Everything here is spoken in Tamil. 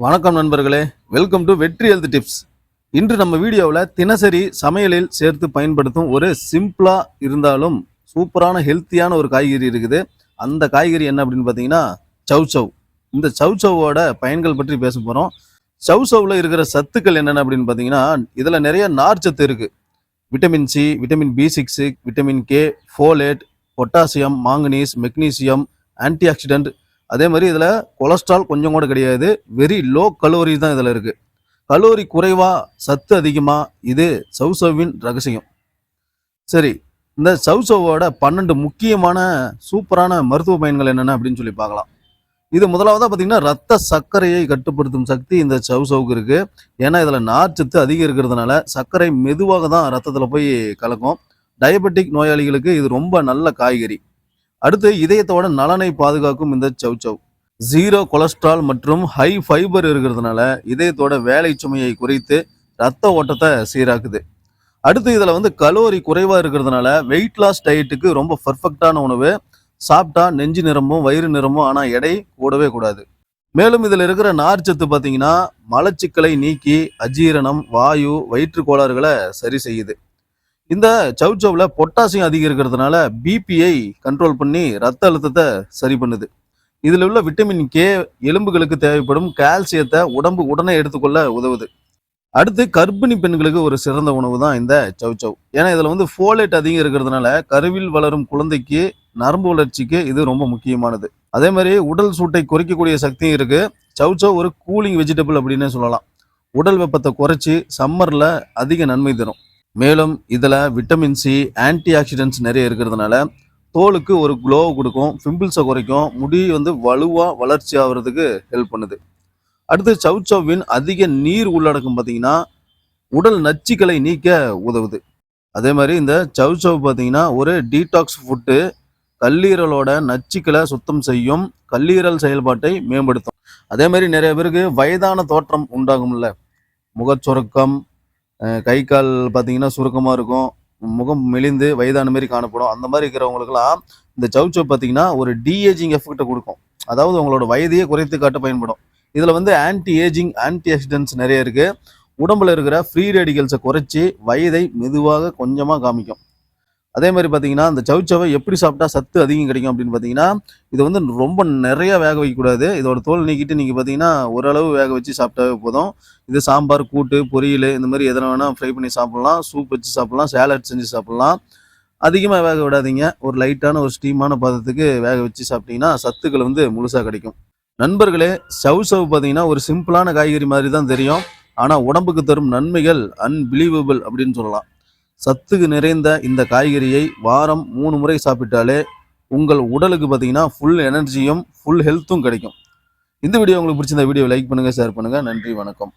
வணக்கம் நண்பர்களே. Welcome to Vetri health tips இன்று நம்ம வீடியோவில் தினசரி சமையலில் சேர்த்து பயன்படுத்தும் ஒரு சிம்பிளாக இருந்தாலும் சூப்பரான ஹெல்த்தியான ஒரு காய்கறி இருக்குது. அந்த காய்கறி என்ன அப்படின்னு பார்த்தீங்கன்னா சவ் சவ் இந்த சவ் சவ்வோட பயன்கள் பற்றி பேச போகிறோம் சவ் சவ்வில் இருக்கிற சத்துக்கள் என்னென்ன அப்படின்னு பார்த்தீங்கன்னா இதில் நிறைய நார்ச்சத்து இருக்குது vitamin C vitamin B six vitamin K folate potassium manganese magnesium antioxidant அதே மாதிரி இதில் கொலஸ்ட்ரால் கொஞ்சம் கூட கிடையாது. வெரி லோ கலோரி தான் இதில் இருக்குது கலோரி குறைவா சத்து அதிகமாக இது சவுசவின் ரகசியம். சரி இந்த சவுசவோட பன்னெண்டு முக்கியமான சூப்பரான மருத்துவ பயன்கள் என்னென்ன அப்படின்னு சொல்லி பார்க்கலாம். இது முதலாவதாக பார்த்தீங்கன்னா ரத்த சர்க்கரையை கட்டுப்படுத்தும் சக்தி இந்த சவுசவுக்கு இருக்குது ஏன்னா இதில் நார்ச்சத்து அதிகம் இருக்கிறதுனால சர்க்கரை மெதுவாக தான் ரத்தத்தில் போய் கலக்கும். டயபெட்டிக் நோயாளிகளுக்கு இது ரொம்ப நல்ல காய்கறி. அடுத்து இதயத்தோட நலனை பாதுகாக்கும் இந்த சவ் சவ் ஜீரோ கொலஸ்ட்ரால் மற்றும் ஹை ஃபைபர் இருக்கிறதுனால இதயத்தோட வேலை சுமையை குறைத்து ரத்த ஓட்டத்தை சீராக்குது. அடுத்து இதில் வந்து கலோரி குறைவாக இருக்கிறதுனால வெயிட் லாஸ் டயட்டுக்கு ரொம்ப பர்ஃபெக்டான உணவு. சாப்பிட்டா நெஞ்சு நிறமும் வயிறு நிறமும் ஆனால் எடை கூடவே கூடாது. மேலும் இதில் இருக்கிற நார்ச்சத்து பார்த்தீங்கன்னா மலச்சிக்கலை நீக்கி அஜீரணம் வாயு வயிற்று கோளாறுகளை சரி செய்யுது. இந்த சவுச்சவ்ல பொட்டாசியம் அதிகம் இருக்கிறதுனால பிபியை கண்ட்ரோல் பண்ணி ரத்த அழுத்தத்தை சரி பண்ணுது. இதில் உள்ள விட்டமின் கே எலும்புகளுக்கு தேவைப்படும் கால்சியத்தை உடம்பு உடனே எடுத்துக்கொள்ள உதவுது. அடுத்து கர்ப்பிணி பெண்களுக்கு ஒரு சிறந்த உணவு தான் இந்த சவுச்சவ். ஏன்னா இதில் வந்து ஃபோலேட் அதிகம் இருக்கிறதுனால கருவில் வளரும் குழந்தைக்கு நரம்பு வளர்ச்சிக்கு இது ரொம்ப முக்கியமானது. அதே மாதிரி உடல் சூட்டை குறைக்கக்கூடிய சக்தியும் இருக்குது சவுச்சவ் ஒரு கூலிங் வெஜிடபிள் அப்படின்னே சொல்லலாம். உடல் வெப்பத்தை குறைச்சி சம்மரில் அதிக நன்மை தரும். மேலும் இதில் விட்டமின் சி ஆன்டி ஆக்சிடென்ட்ஸ் நிறைய இருக்கிறதுனால தோலுக்கு ஒரு க்ளோ கொடுக்கும் பிம்பிள்ஸை குறைக்கும் முடி வந்து வலுவாக வளர்ச்சி ஆகிறதுக்கு ஹெல்ப் பண்ணுது. அடுத்து சவுச்சவ்வின் அதிக நீர் உள்ளடக்கம் பார்த்தீங்கன்னா உடல் நச்சுக்களை நீக்க உதவுது. அதே மாதிரி இந்த சவுச்சவ் பார்த்தீங்கன்னா ஒரு டீடாக்ஸ் ஃபுட்டு கல்லீரலோட நச்சுக்களை சுத்தம் செய்யும் கல்லீரல் செயல்பாட்டை மேம்படுத்தும். அதே மாதிரி நிறைய பேருக்கு வயதான தோற்றம் உண்டாகும்ல. முகச்சுருக்கம் கை கால் பார்த்தீங்கன்னா சுருக்கமாக இருக்கும். முகம் மெலிந்து வயதான மாதிரி காணப்படும். அந்த மாதிரி இருக்கிறவங்களுக்குலாம் இந்த சவுச்சவ் பார்த்தீங்கன்னா ஒரு டிஏஜிங் எஃபெக்டை கொடுக்கும். அதாவது உங்களோட வயதையே குறைத்து காட்ட பயன்படும். இதில் வந்து ஆன்டி ஏஜிங் ஆன்டி ஆக்சிடென்ட்ஸ் நிறைய இருக்குது உடம்புல இருக்கிற ஃப்ரீ ரேடிகல்ஸை குறைச்சி வயதை மெதுவாக கொஞ்சமாக காமிக்கும். அதே மாதிரி பார்த்தீங்கன்னா அந்த சவுச்சவை எப்படி சாப்பிட்டா சத்து அதிகம் கிடைக்கும் அப்படின்னு பார்த்தீங்கன்னா இது வந்து ரொம்ப நிறைய வேக வைக்கக்கூடாது. இதோட தோல் நீக்கிட்டு நீங்கள் பார்த்தீங்கன்னா ஓரளவு வேக வச்சு சாப்பிட்டாவே போதும். இது சாம்பார் கூட்டு பொரியல் இந்த மாதிரி எதனா வேணால் ஃப்ரை பண்ணி சாப்பிட்லாம். சூப் வச்சு சாப்பிட்லாம். சேலட் செஞ்சு சாப்பிட்லாம். அதிகமாக வேக விடாதீங்க. ஒரு லைட்டான ஒரு ஸ்டீமான பதத்துக்கு வேக வச்சு சாப்பிட்டீங்கன்னா சத்துக்கள் வந்து முழுசாக கிடைக்கும். நண்பர்களே சவு சவ் பார்த்தீங்கன்னா ஒரு சிம்பிளான காய்கறி மாதிரி தான் தெரியும். ஆனால் உடம்புக்கு தரும் நன்மைகள் அன்பிலீவபிள் அப்படின்னு சொல்லலாம். சத்துக்கு நிறைந்த இந்த காய்கறியை வாரம் மூணு முறை சாப்பிட்டாலே உங்கள் உடலுக்கு பார்த்தீங்கன்னா ஃபுல் எனர்ஜியும் ஃபுல் ஹெல்த்தும் கிடைக்கும். இந்த வீடியோ உங்களுக்கு பிடிச்சிருந்த வீடியோ லைக் பண்ணுங்கள் ஷேர் பண்ணுங்கள் நன்றி வணக்கம்.